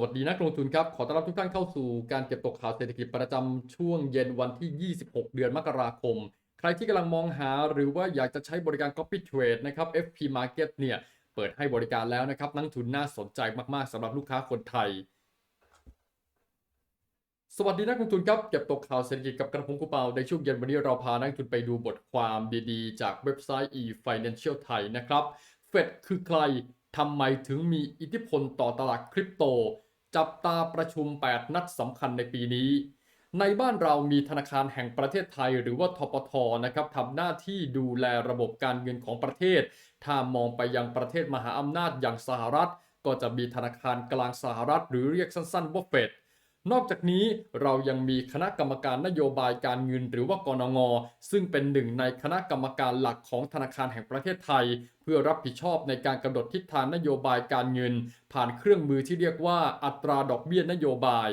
วัสดีนักลงทุนครับ ขอต้อนรับทุกท่านเข้าสู่การเก็บตกข่าวเศรษฐกิจประจำช่วงเย็นวันที่ 26 เดือนมกราคม ใครที่กำลังมองหาหรือว่าอยากจะใช้บริการ Copy Trade นะครับ FP Market เนี่ยเปิดให้บริการแล้วนะครับ นักทุนน่าสนใจมากๆสำหรับลูกค้าคนไทย สวัสดีนักลงทุนครับ เก็บตกข่าวเศรษฐกิจกับกระผมกุเปาในช่วงเย็นวันนี้เราพานักลงทุนไปดูบทความดีๆ จากเว็บไซต์ e-financial ไทยนะครับเฟดคือใครทำไมถึงมีอิทธิพลต่อตลาดคริปโต จับตาประชุม 8 นัดสำคัญในปีนี้ ในบ้านเรามีธนาคารแห่งประเทศไทย หรือว่าทปทนะครับทำหน้าที่ดูแลระบบการเงินของประเทศ ถ้ามองไปยังประเทศมหาอำนาจอย่างสหรัฐ ก็จะมีธนาคารกลางสหรัฐ หรือเรียกสั้นๆว่าเฟด นอกจากนี้เรายังมีคณะกรรมการนโยบายการเงินหรือว่ากนง ซึ่งเป็นหนึ่งในคณะกรรมการหลักของธนาคารแห่งประเทศไทย เพื่อรับผิดชอบในการกำหนดทิศทางนโยบายการเงิน ผ่านเครื่องมือที่เรียกว่าอัตราดอกเบี้ยนโยบาย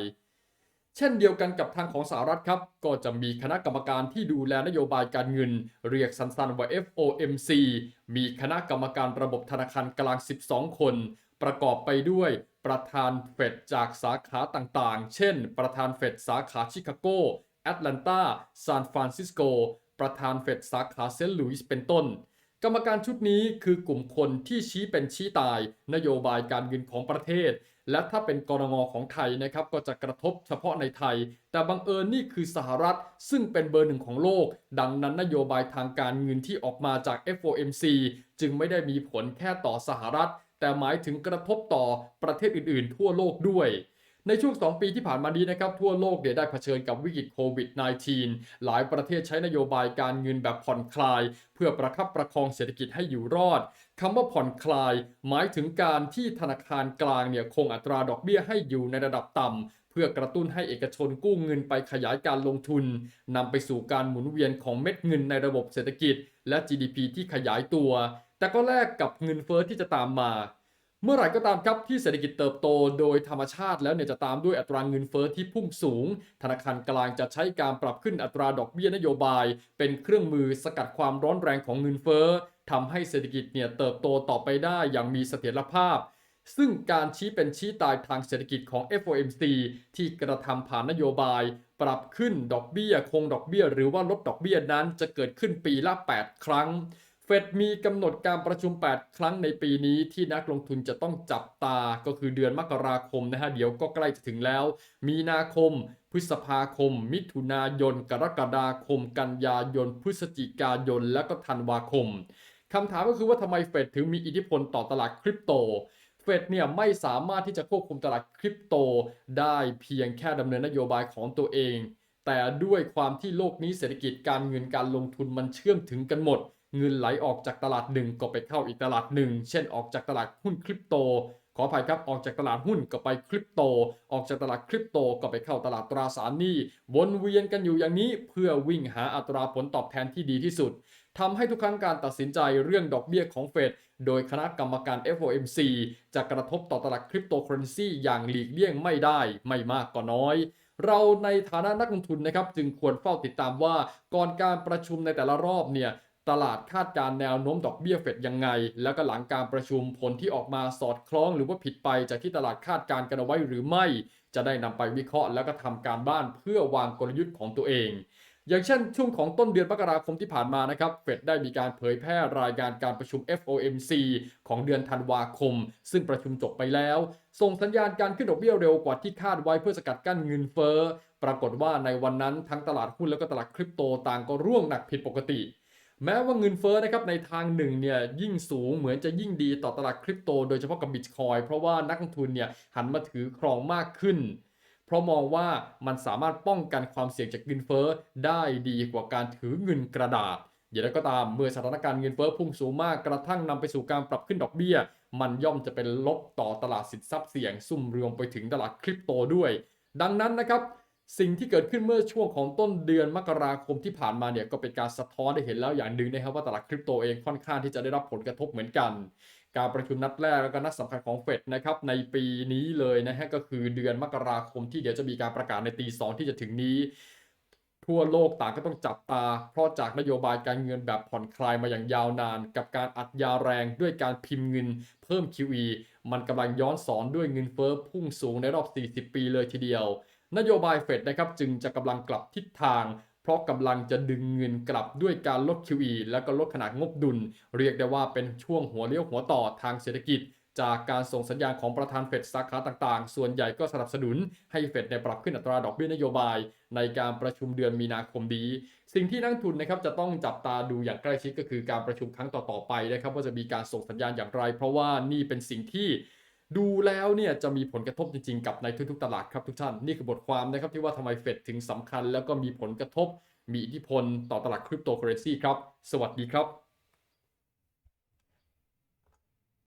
เช่นเดียวกันกับทางของสหรัฐครับ ก็จะมีคณะกรรมการที่ดูแลนโยบายการเงิน เรียกสั้นๆว่า FOMC มีคณะกรรมการระบบธนาคารกลาง 12 คน ประกอบไปด้วยประธานเฟดจากสาขาต่างๆ เช่น ประธานเฟดสาขาชิคาโก แอตแลนตาซานฟรานซิสโก ประธานเฟดสาขาเซนต์หลุยส์เป็นต้น กรรมการชุดนี้คือกลุ่มคนที่ชี้เป็นชี้ตาย นโยบายการเงินของประเทศ และถ้าเป็นกรงงของไทยนะครับก็จะกระทบเฉพาะในไทย แต่บังเอิญนี่คือสหรัฐซึ่งเป็นเบอร์หนึ่งของโลก ดังนั้นนโยบายทางการเงินที่ออกมาจาก FOMC จึงไม่ได้มีผลแค่ต่อสหรัฐ แต่หมายถึงกระทบต่อประเทศอื่นๆ ทั่วโลกด้วยในช่วง 2 ปีที่ผ่านมานี้นะครับ ทั่วโลกเนี่ยได้เผชิญกับวิกฤตโควิด -19 หลายประเทศใช้นโยบายการเงินแบบผ่อนคลาย เพื่อประคับประคองเศรษฐกิจให้อยู่รอดคำว่าผ่อนคลาย หมายถึงการที่ธนาคารกลางเนี่ยคงอัตราดอกเบี้ยให้อยู่ในระดับต่ำเพื่อกระตุ้นให้เอกชนกู้เงินไปขยายการลงทุนนำไปสู่การหมุนเวียนของเม็ดเงินในระบบเศรษฐกิจ และ GDP ที่ขยายตัว แต่ก็แลกกับเงินเฟอ้อที่จะตามมา เมื่อไหร่ก็ตามครับที่เศรษฐกิจเติบโตโดยธรรมชาติแล้วเนี่ยจะตามด้วยอัตราเงินเฟอ้อที่พุ่งสูง ธนาคารกลางจะใช้การปรับขึ้นอัตราดอกเบี้ยนโยบาย เป็นเครื่องมือสกัดความร้อนแรงของเงินเฟอ้อทำให้เศรษฐกิจเนี่ยเติบโตต่อไปได้อย่างมีเสถียรภาพ ซึ่งการชี้เป็นชี้ตายทางเศรษฐกิจของ FOMC ที่กระทำผ่านนโยบาย ปรับขึ้นดอกเบี้ยคงดอกเบี้ย หรือว่าลดดอกเบี้ยนั้นจะเกิดขึ้นปีละ 8 ครั้ง เฟดมีกำหนดการประชุม 8 ครั้งในปีนี้ที่นักลงทุนจะต้องจับตาก็คือเดือนมกราคมนะฮะเดี๋ยวก็ใกล้จะถึงแล้ว มีนาคม พฤษภาคม มิถุนายน กรกฎาคม กันยายน พฤศจิกายน และก็ธันวาคมคำถามก็คือว่าทำไมเฟดถึงมีอิทธิพลต่อตลาดคริปโตเฟดเนี่ยไม่สามารถที่จะควบคุมตลาดคริปโตได้เพียงแค่ดำเนินนโยบายของตัวเอง แต่ด้วยความที่โลกนี้เศรษฐกิจการเงินการลงทุนมันเชื่อมถึงกันหมด เงินไหลออกจากตลาดหนึ่งก็ไปเข้าอีกตลาดหนึ่งเช่นออกจากตลาดหุ้นคริปโต ขออภัยครับออกจากตลาดหุ้นก็ไปคริปโต ออกจากตลาดคริปโตก็ไปเข้าตลาดตราสารหนี้วนเวียนกันอยู่อย่างนี้เพื่อวิ่งหาอัตราผลตอบแทนที่ดีที่สุดทำให้ทุกครั้งการตัดสินใจเรื่องดอกเบี้ยของเฟดโดยคณะกรรมการ FOMC จะกระทบต่อตลาดคริปโตเคอเรนซีอย่างหลีกเลี่ยงไม่ได้ไม่มากก็น้อย เราในฐานะนักลงทุนนะครับจึงควรเฝ้าติดตามว่าก่อนการประชุมในแต่ละรอบเนี่ย ตลาดคาดการแนวโน้มดอกเบี้ยเฟดยังไง แล้วก็หลังการประชุมผลที่ออกมาสอดคล้องหรือว่าผิดไปจากที่ตลาดคาดการกันเอาไว้หรือไม่ จะได้นำไปวิเคราะห์ แล้วก็ทำการบ้านเพื่อวางกลยุทธ์ของตัวเอง อย่างเช่น ช่วงของต้นเดือนมกราคมที่ผ่านมานะครับ เฟดได้มีการเผยแพร่รายงานการประชุม FOMC ของเดือนธันวาคม ซึ่งประชุมจบไปแล้ว ส่งสัญญาณการขึ้นดอกเบี้ยเร็วกว่าที่คาดไว้เพื่อสกัดกั้นเงินเฟ้อ ปรากฏว่าในวันนั้นทั้งตลาดหุ้นแล้วก็ตลาดคริปโตต่างก็ร่วงหนักผิดปกติ แม้ว่าเงินเฟ้อนะครับในทางหนึ่งเนี่ยยิ่งสูงเหมือนจะยิ่งดีต่อตลาดคริปโตโดยเฉพาะกับบิตคอยเพราะว่านักลงทุนเนี่ยหันมาถือครองมากขึ้น เพราะมองว่ามันสามารถป้องกันความเสี่ยงจากเงินเฟ้อได้ดีกว่าการถือเงินกระดาษอย่างไรก็ตามเมื่อสถานการณ์เงินเฟ้อพุ่งสูงมากกระทั่งนำไปสู่การปรับขึ้นดอกเบี้ย มันย่อมจะเป็นลบต่อตลาดสินทรัพย์เสี่ยงซุ่มรวมไปถึงตลาดคริปโตด้วย ดังนั้นนะครับ สิ่งที่เกิดขึ้นเมื่อช่วงของต้นเดือนมกราคมที่ผ่านมาเนี่ยก็เป็นการสะท้อนได้เห็นแล้วอย่างหนึ่งนะครับว่าตลาดคริปโตเองค่อนข้างที่จะได้รับผลกระทบเหมือนกัน การประชุมนัดแรกแล้วก็นัดสำคัญของเฟดนะครับในปีนี้เลยนะฮะก็คือเดือนมกราคมที่เดี๋ยวจะมีการประกาศในตีสองที่จะถึงนี้ ทั่วโลกต่างก็ต้องจับตา เพราะจากนโยบายการเงินแบบผ่อนคลายมาอย่างยาวนาน กับการอัดยาแรงด้วยการพิมพ์เงิน เพิ่ม QE มันกำลังย้อนสอนด้วยเงินเฟ้อพุ่งสูงในรอบ 40 ปีเลยทีเดียว นโยบายเฟดนะครับจึงจะกำลังกลับทิศทาง เพราะกำลังจะดึงเงินกลับด้วยการลด QE แล้วก็ลดขนาดงบดุล เรียกได้ว่าเป็นช่วงหัวเลี้ยวหัวต่อทางเศรษฐกิจ จากการส่งสัญญาณของประธานเฟดสาขาต่างๆ ส่วนใหญ่ก็สนับสนุนให้เฟดในปรับขึ้นอัตราดอกเบี้ยนโยบาย ในการประชุมเดือนมีนาคมนี้ สิ่งที่นักทุนนะครับจะต้องจับตาดูอย่างใกล้ชิดก็คือการประชุมครั้งต่อๆไปนะครับว่าจะมีการส่งสัญญาณอย่างไร เพราะว่านี่เป็นสิ่งที่ ดูแล้วเนี่ยจะมีผลกระทบจริงๆ กับในทุกๆตลาดครับทุกท่าน นี่คือบทความนะครับที่ว่าทำไมเฟดถึงสำคัญแล้วก็มีผลกระทบ มีอิทธิพลต่อตลาดคริปโตเคอเรนซีครับ สวัสดีครับ